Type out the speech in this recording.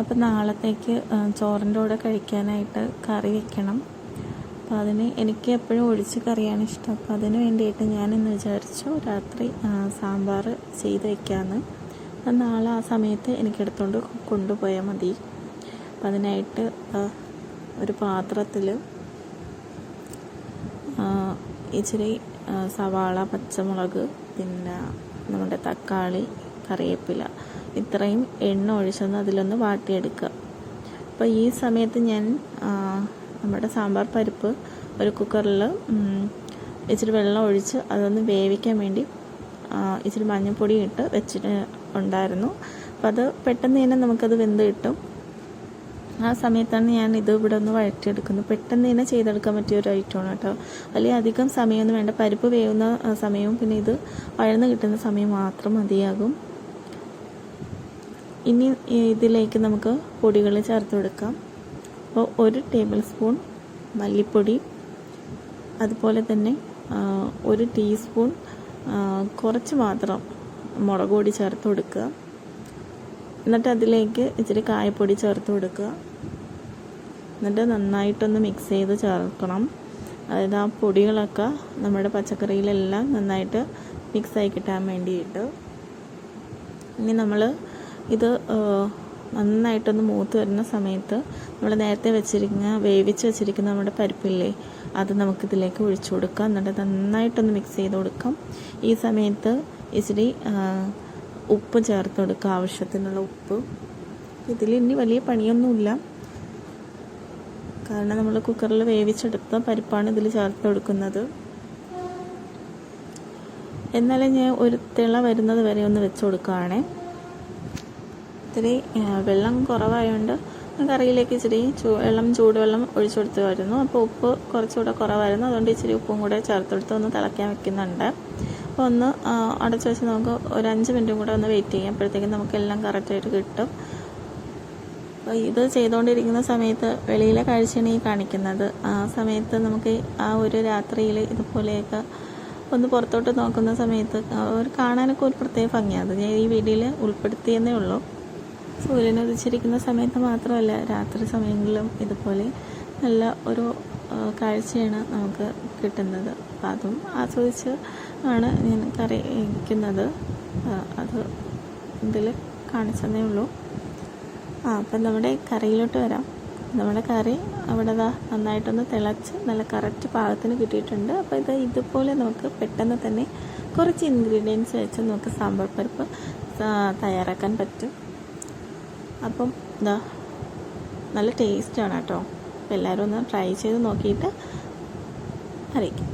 അപ്പം നാളത്തേക്ക് ചോറിന്റെ കൂടെ കഴിക്കാനായിട്ട് കറി വെക്കണം. അപ്പോൾ അതിന് എനിക്ക് എപ്പോഴും ഒഴിച്ച് കറിയാണ് ഇഷ്ടം. അപ്പോൾ അതിന് വേണ്ടിയിട്ട് ഞാൻ ഇന്ന് വിചാരിച്ചു രാത്രി സാമ്പാർ ചെയ്ത് വെക്കാമെന്ന് അപ്പം നാളെ ആ സമയത്ത് എനിക്ക് എടുത്തുകൊണ്ട് കൊണ്ടുപോയാൽ മതി. അപ്പം അതിനായിട്ട് ഒരു പാത്രത്തിൽ ഇച്ചിരി സവാള പച്ചമുളക് പിന്നെ നമ്മുടെ തക്കാളി കറിവേപ്പില ഇത്രയും എണ്ണ ഒഴിച്ചൊന്ന് അതിലൊന്ന് വാട്ടിയെടുക്കുക. അപ്പോൾ ഈ സമയത്ത് ഞാൻ നമ്മുടെ സാമ്പാർ പരിപ്പ് ഒരു കുക്കറിൽ ഇച്ചിരി വെള്ളം ഒഴിച്ച് അതൊന്ന് വേവിക്കാൻ വേണ്ടി ഇച്ചിരി മഞ്ഞൾപ്പൊടി ഇട്ട് വെച്ചിട്ട് ഉണ്ടായിരുന്നു. അപ്പോൾ അത് പെട്ടെന്ന് തന്നെ നമുക്കത് വെന്ത് കിട്ടും. ആ സമയത്താണ് ഞാൻ ഇത് ഇവിടെ ഒന്ന് വഴറ്റിയെടുക്കുന്നത്. പെട്ടെന്ന് തന്നെ ചെയ്തെടുക്കാൻ പറ്റിയ ഒരു ഐറ്റമാണ് കേട്ടോ. വലിയ അധികം സമയമൊന്നും വേണ്ട. പരിപ്പ് വേവുന്ന സമയവും പിന്നെ ഇത് വഴന്ന് കിട്ടുന്ന സമയം മാത്രം മതിയാകും. ഇനി ഇതിലേക്ക് നമുക്ക് പൊടികൾ ചേർത്ത് കൊടുക്കാം. അപ്പോൾ ഒരു ടേബിൾ സ്പൂൺ മല്ലിപ്പൊടി അതുപോലെ തന്നെ ഒരു ടീസ്പൂൺ കുറച്ച് മാത്രം മുളക് പൊടി ചേർത്ത് കൊടുക്കുക. എന്നിട്ട് അതിലേക്ക് ഇച്ചിരി കായപ്പൊടി ചേർത്ത് കൊടുക്കുക. എന്നിട്ട് നന്നായിട്ടൊന്ന് മിക്സ് ചെയ്ത് ചേർക്കണം. അതായത് ആ പൊടികളൊക്കെ നമ്മുടെ പച്ചക്കറിയിലെല്ലാം നന്നായിട്ട് മിക്സായി കിട്ടാൻ വേണ്ടിയിട്ട്. ഇനി നമ്മൾ ഇത് നന്നായിട്ടൊന്ന് മൂത്ത് വരുന്ന സമയത്ത് നമ്മൾ നേരത്തെ വെച്ചിരിക്കുന്ന വേവിച്ച് വെച്ചിരിക്കുന്ന നമ്മുടെ പരിപ്പില്ലേ അത് നമുക്കിതിലേക്ക് ഒഴിച്ചു കൊടുക്കാം. എന്നിട്ട് നന്നായിട്ടൊന്ന് മിക്സ് ചെയ്ത് കൊടുക്കാം. ഈ സമയത്ത് ഇച്ചിരി ഉപ്പ് ചേർത്ത് കൊടുക്കുക ആവശ്യത്തിനുള്ള ഉപ്പ്. ഇതിൽ ഇനി വലിയ പണിയൊന്നുമില്ല. കാരണം നമ്മൾ കുക്കറിൽ വേവിച്ചെടുത്ത പരിപ്പാണ് ഇതിൽ ചേർത്ത് കൊടുക്കുന്നത്. എന്നാലും ഞാൻ ഒരു തിള വരുന്നത് വരെ ഒന്ന് വെച്ച് കൊടുക്കുകയാണേ ഇത്തിരി വെള്ളം കുറവായതുകൊണ്ട് കറിയിലേക്ക് ഇച്ചിരി വെള്ളം ചൂടുവെള്ളം ഒഴിച്ചു കൊടുത്തുമായിരുന്നു അപ്പോൾ ഉപ്പ് കുറച്ചുകൂടെ കുറവായിരുന്നു. അതുകൊണ്ട് ഇച്ചിരി ഉപ്പും കൂടെ ചേർത്തെടുത്ത് ഒന്ന് തിളയ്ക്കാൻ വെക്കുന്നുണ്ട്. അപ്പോൾ ഒന്ന് അടച്ചു വെച്ച് നമുക്ക് ഒരു അഞ്ച് മിനിറ്റും കൂടെ ഒന്ന് വെയിറ്റ് ചെയ്യാം. അപ്പോഴത്തേക്കും നമുക്കെല്ലാം കറക്റ്റായിട്ട് കിട്ടും. അപ്പോൾ ഇത് ചെയ്തുകൊണ്ടിരിക്കുന്ന സമയത്ത് വെളിയിലെ കാഴ്ചയാണ് ഈ കാണിക്കുന്നത്. ആ സമയത്ത് നമുക്ക് ആ ഒരു രാത്രിയിൽ ഇതുപോലെയൊക്കെ ഒന്ന് പുറത്തോട്ട് നോക്കുന്ന സമയത്ത് ഒരു കാണാനൊക്കെ ഒരു പ്രത്യേക ഭംഗിയാണ്. അത് ഞാൻ ഈ വീഡിയോയിൽ ഉൾപ്പെടുത്തിയെന്നേ ഉള്ളൂ. സൂര്യൻ ഉദിച്ചിരിക്കുന്ന സമയത്ത് മാത്രമല്ല രാത്രി സമയങ്ങളിലും ഇതുപോലെ നല്ല ഒരു കാഴ്ചയാണ് നമുക്ക് കിട്ടുന്നത്. അപ്പം അതും ആസ്വദിച്ച് ആണ് ഞാൻ കറി വയ്ക്കുന്നത് അത് ഇതിൽ കാണിച്ചതേ ഉള്ളൂ. ആ അപ്പം നമ്മുടെ കറിയിലോട്ട് വരാം. നമ്മുടെ കറി അവിടെ നന്നായിട്ടൊന്ന് തിളച്ച് നല്ല കറക്റ്റ് പാകത്തിന് കിട്ടിയിട്ടുണ്ട്. അപ്പോൾ ഇത് ഇതുപോലെ നമുക്ക് പെട്ടെന്ന് തന്നെ കുറച്ച് ഇൻഗ്രീഡിയൻസ് വെച്ച് നമുക്ക് സാമ്പാർ പരിപ്പ് തയ്യാറാക്കാൻ പറ്റും. അപ്പം എന്താ നല്ല ടേസ്റ്റാണ് കേട്ടോ. അപ്പോൾ എല്ലാവരും ഒന്ന് ട്രൈ ചെയ്ത് നോക്കിയിട്ട് അറിയിക്കും.